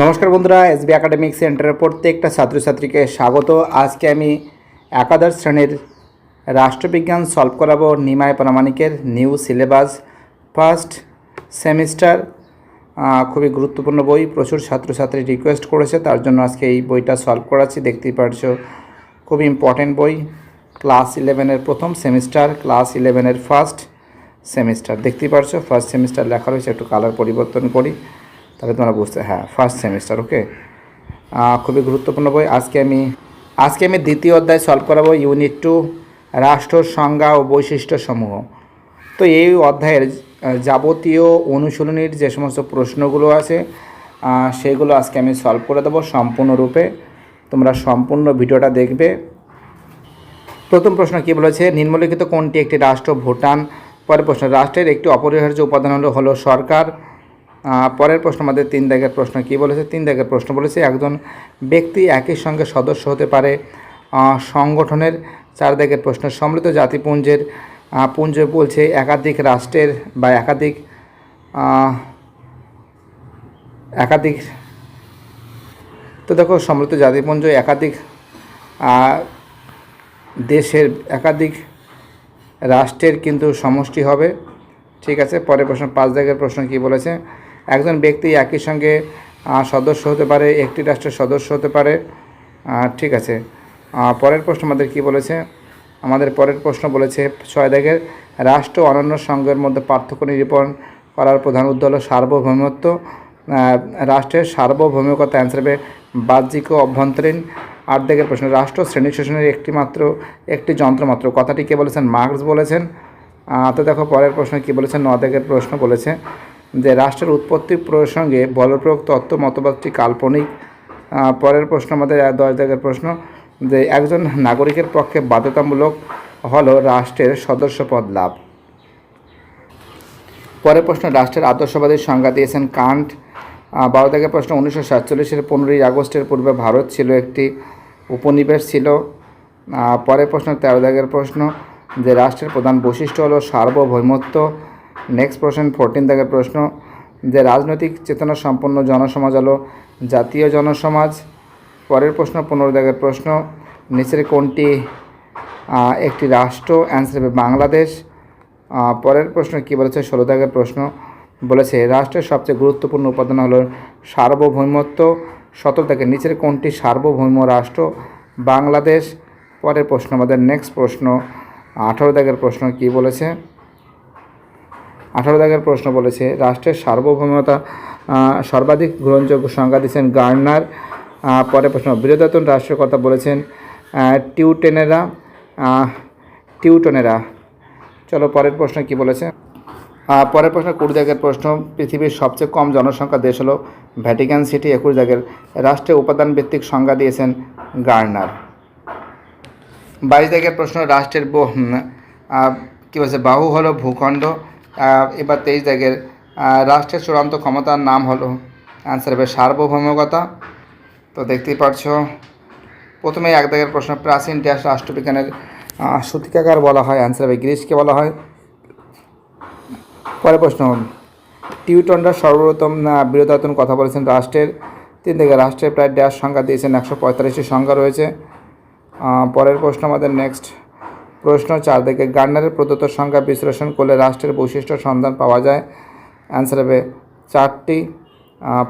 নমস্কার বন্ধুরা SB academic সেন্টারের প্রত্যেকটা ছাত্রছাত্রীকে স্বাগত। আজকে আমি একাদশ শ্রেণির রাষ্ট্রবিজ্ঞান সলভ করাবো নিমায় প্রামাণিকের নিউ সিলেবাস ফার্স্ট সেমিস্টার খুবই গুরুত্বপূর্ণ বই, প্রচুর ছাত্রছাত্রী রিকোয়েস্ট করেছে, তার জন্য আজকে এই বইটা সলভ করাচ্ছি। দেখতেই পারছ খুবই ইম্পর্টেন্ট বই। ক্লাস ইলেভেনের প্রথম সেমিস্টার ক্লাস ইলেভেনের ফার্স্ট সেমিস্টার দেখতেই পারছ ফার্স্ট সেমিস্টার লেখা রয়েছে, একটু কালার পরিবর্তন করি। তাহলে তোমরা বুঝতে হ্যাঁ ফার্স্ট সেমিস্টার ওকে খুবই গুরুত্বপূর্ণ বই। আজকে আমি আজকে আমি দ্বিতীয় অধ্যায় সলভ করাবো ইউনিট টু রাষ্ট্র, সংজ্ঞা ও বৈশিষ্ট্য সমূহ। তো এই অধ্যায়ের যাবতীয় অনুশীলনীর যে সমস্ত প্রশ্নগুলো আছে সেগুলো আজকে আমি সলভ করে দেবো সম্পূর্ণরূপে। তোমরা সম্পূর্ণ ভিডিওটা দেখবে। প্রথম প্রশ্ন কি বলেছে? নিম্নলিখিত কোনটি একটি রাষ্ট্র? ভুটান। পরের প্রশ্ন, রাষ্ট্রের একটি অপরিহার্য উপাদান হলো হলো সরকার। পরের প্রশ্ন, আমাদের তিন দাগের প্রশ্ন কি বলেছে? তিন দাগের প্রশ্ন বলেছে, একজন ব্যক্তি একই সঙ্গে সদস্য হতে পারে সংগঠনের চার দাগের প্রশ্ন সম্মিলিত জাতিপুঞ্জের পুঞ্জ বলছে একাধিক রাষ্ট্রের বা একাধিক একাধিক, তো দেখো সম্মিলিত জাতিপুঞ্জ একাধিক দেশের একাধিক রাষ্ট্রের কিন্তু সমষ্টি হবে, ঠিক আছে? পরের প্রশ্ন, পাঁচ দাগের প্রশ্ন কি বলেছে? একজন ব্যক্তি একই সঙ্গে সদস্য হতে পারে, একটি রাষ্ট্রের সদস্য হতে পারে। ঠিক আছে। পরের প্রশ্ন আমাদের কি বলেছে? আমাদের পরের প্রশ্ন বলেছে, ছয় দাগের, রাষ্ট্র অনন্য সংঘের মধ্যে পার্থক্য নিরূপণ করার প্রধান উদ্দেশ্য হলো সার্বভৌমত্ব। রাষ্ট্রের সার্বভৌমিকতা অ্যান্সার বাহ্যিক অভ্যন্তরীণ। আট দিকের প্রশ্ন, রাষ্ট্র শ্রেণি শোষণের একটি মাত্র, একটি যন্ত্রমাত্র কথাটি কে বলেছেন? মার্কস বলেছেন। তো দেখো, পরের প্রশ্ন কি বলেছেন ন দিকের প্রশ্ন বলেছে। যে রাষ্ট্রের উৎপত্তি প্রসঙ্গে বলপ্রয়োগ তত্ত্ব মতবাদটি কাল্পনিক? পরের প্রশ্ন আমাদের দশ দিকের প্রশ্ন, যে একজন নাগরিকের পক্ষে বাধ্যতামূলক হলো রাষ্ট্রের সদস্যপদ লাভ। পরের প্রশ্ন, রাষ্ট্রের আদর্শবাদীর সংজ্ঞা দিয়েছেন কান্ট। বারো থেকে প্রশ্ন, উনিশশো সাতচল্লিশের পনেরোই আগস্টের পূর্বে ভারত ছিল একটি উপনিবেশ ছিল। পরের প্রশ্ন, তেরো দাগের প্রশ্ন, যে রাষ্ট্রের প্রধান বৈশিষ্ট্য হলো সার্বভৌমত্ব। নেক্সট প্রশ্ন ফোরটিন দাগের প্রশ্ন, যে রাজনৈতিক চেতনা সম্পন্ন জনসমাজ হলো জাতীয় জনসমাজ? পরের প্রশ্ন, পনেরো দাগের প্রশ্ন, নিচের কোনটি একটি রাষ্ট্র? অ্যান্সার হবে বাংলাদেশ। পরের প্রশ্ন কি বলেছে? ষোলো দাগের প্রশ্ন বলেছে, রাষ্ট্রের সবচেয়ে গুরুত্বপূর্ণ উপাদান হলো সার্বভৌমত্ব। সতেরো থেকে নিচের কোনটি সার্বভৌম রাষ্ট্র? বাংলাদেশ। পরের প্রশ্ন, আমাদের নেক্সট প্রশ্ন, আঠারো দাগের প্রশ্ন কি বলেছে? আঠারো দাগের প্রশ্ন বলেছে, রাষ্ট্রের সার্বভৌমতা সর্বাধিক গ্রহণযোগ্য সংজ্ঞা দিয়েছেন গার্নার। পরের প্রশ্ন বৃহদাতন রাষ্ট্রের কথা বলেছেন টিউটেনেরা টিউটনেরা। চলো পরের প্রশ্ন কি বলেছে? পরের প্রশ্ন, কুড়ি দাগের প্রশ্ন, পৃথিবীর সবচেয়ে কম জনসংখ্যা দেশ হলো ভ্যাটিকান সিটি। একুশ দাগের রাষ্ট্রের উপাদান ভিত্তিক সংজ্ঞা দিয়েছেন গার্নার। বাইশ দাগের প্রশ্ন, রাষ্ট্রের কী বলছে, বাহু হলো ভূখণ্ড। এবার তেইশ দাগের রাষ্ট্রের চূড়ান্ত ক্ষমতার নাম হলো অ্যান্সার হবে সার্বভৌমিকতা। তো দেখতেই পাচ্ছ প্রথমে এক দাগের প্রশ্ন প্রাচীন ড্যাশ রাষ্ট্রবিজ্ঞানের আহ, সূতিকাগার বলা হয় অ্যান্সার হবে গ্রিসকে বলা হয়। পরের প্রশ্ন টিউটনরা সর্বপ্রথম বৃহদায়তন কথা বলেছেন রাষ্ট্রের। তিন থেকে রাষ্ট্রের প্রায় ড্যাশ সংখ্যা দিয়েছেন একশো পঁয়তাল্লিশটি সংখ্যা রয়েছে। পরের প্রশ্ন আমাদের নেক্সট প্রশ্ন চার থেকে গার্নারের প্রদত্ত সংখ্যা বিশ্লেষণ করলে রাষ্ট্রের বৈশিষ্ট্য সন্ধান পাওয়া যায়। অ্যান্সার হবে চারটি।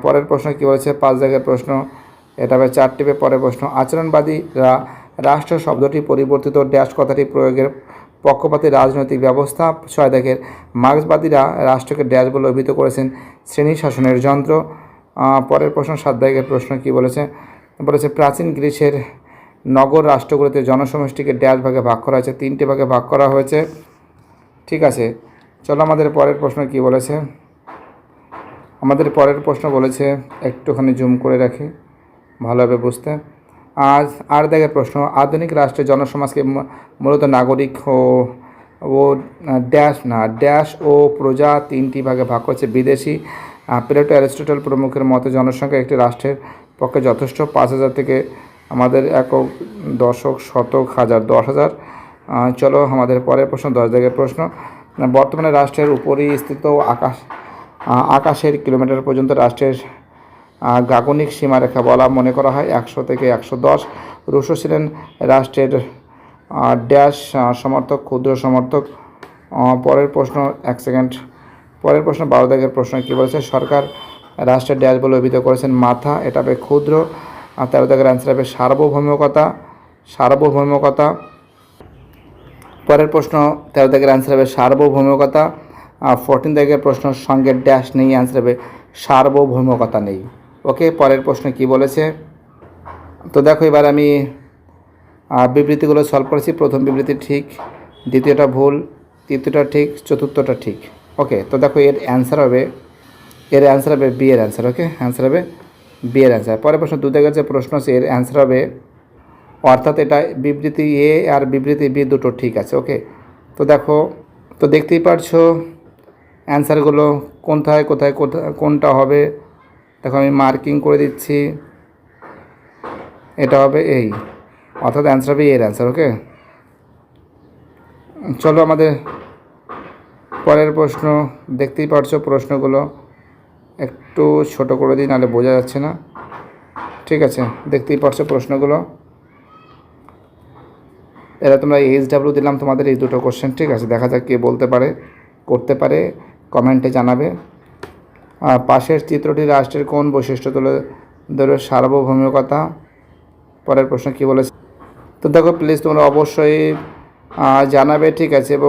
পরের প্রশ্ন কী বলেছে? পাঁচ জায়গার প্রশ্ন। এটা হবে চারটি পরের প্রশ্ন, আচরণবাদীরা রাষ্ট্র শব্দটি পরিবর্তিত ড্যাশ কথাটি প্রয়োগের পক্ষপাতী রাজনৈতিক ব্যবস্থা ছয় দেখের মার্ক্সবাদীরা রাষ্ট্রকে ড্যাশ বলে অভিহিত করেছেন শ্রেণি শাসনের যন্ত্র। পরের প্রশ্ন, সাত দাগের প্রশ্ন কী বলেছে? বলেছে প্রাচীন গ্রিসের নগর রাষ্ট্রগুলিতে জনসমষ্টিকে ড্যাশ ভাগে ভাগ করা হয়েছে, তিনটে ভাগে ভাগ করা হয়েছে। ঠিক আছে, চলো আমাদের পরের প্রশ্ন কি বলেছে? আমাদের পরের প্রশ্ন বলেছে, একটুখানি জুম করে রাখি ভালোভাবে বুঝতে। আজ আর দেখে প্রশ্ন, আধুনিক রাষ্ট্রের জনসমাজকে মূলত নাগরিক ও ও, ড্যাশ না, ড্যাশ ও প্রজা তিনটি ভাগে ভাগ করছে, বিদেশি প্লেটো অ্যারিস্টটল প্রমুখের মতে জনসংখ্যা একটি রাষ্ট্রের পক্ষে যথেষ্ট, পাঁচ হাজার থেকে আমাদের একক দশক, শতক, হাজার, দশ হাজার। চলো আমাদের পরের প্রশ্ন, দশ জায়গায় প্রশ্ন। বর্তমানে রাষ্ট্রের উপরিস্থিত আকাশ আকাশের কিলোমিটার পর্যন্ত রাষ্ট্রের গাগনিক সীমারেখা বলা মনে করা হয়। একশো থেকে একশো দশ। রুশো ছিলেন রাষ্ট্রের ড্যাশ সমর্থক, ক্ষুদ্র সমর্থক। পরের প্রশ্ন, এক সেকেন্ড। পরের প্রশ্ন, বারো দাগের প্রশ্ন কী বলেছে? সরকার রাষ্ট্রের ড্যাশ বলে অভিহিত করেছেন মাথা এটা ক্ষুদ্র। আর তেরো দাগের অ্যান্সার হবে সার্বভৌমিকতা সার্বভৌমিকতা। পরের প্রশ্ন তেরো দাগের অ্যান্সার হবে সার্বভৌমিকতা, আর ফোরটিন দাগের প্রশ্ন, সঙ্গে ড্যাশ নেই অ্যান্সার হবে সার্বভৌমিকতা নেই। ওকে পরের প্রশ্ন কি বলেছে? তো দেখো, এবার আমি বিবৃতিগুলো সলভ করেছি। প্রথম বিবৃতি ঠিক, দ্বিতীয়টা ভুল, তৃতীয়টা ঠিক, চতুর্থটা ঠিক। ওকে তো দেখো, এর অ্যান্সার হবে, এর অ্যান্সার হবে বি এর অ্যান্সার ওকে অ্যান্সার হবে বি এর অ্যান্সার পরের প্রশ্ন দু দাগের যে প্রশ্ন আছে এর অ্যান্সার হবে, অর্থাৎ এটা বিবৃতি এ আর বিবৃতি বি দুটো ঠিক আছে ওকে তো দেখো, তো দেখতেই পারছ অ্যান্সারগুলো কোথায় কোথায় কোনটা হবে? দেখো আমি মার্কিং করে দিচ্ছি, এটা হবে এই, অর্থাৎ অ্যান্সার হবে এর অ্যান্সার ওকে চলো আমাদের পরের প্রশ্ন, দেখতেই পারছ প্রশ্নগুলো। একটু ছোট করে দিই, নাহলে বোঝা যাচ্ছে না। ঠিক আছে, দেখতেই পারছ প্রশ্নগুলো। এরা তোমরা এইচ ডাব্লিউ দিলাম তোমাদের এই দুটো কোশ্চেন ঠিক আছে? দেখা যাক কে বলতে পারে, করতে পারে কমেন্টে জানাবে। আর পাশের চিত্রটি রাষ্ট্রের কোন বৈশিষ্ট্য তুলে ধরে সার্বভৌমিকতা। পরের প্রশ্ন কী বলেছে? তো দেখো প্লিজ তোমরা অবশ্যই জানাবে, ঠিক আছে? এবং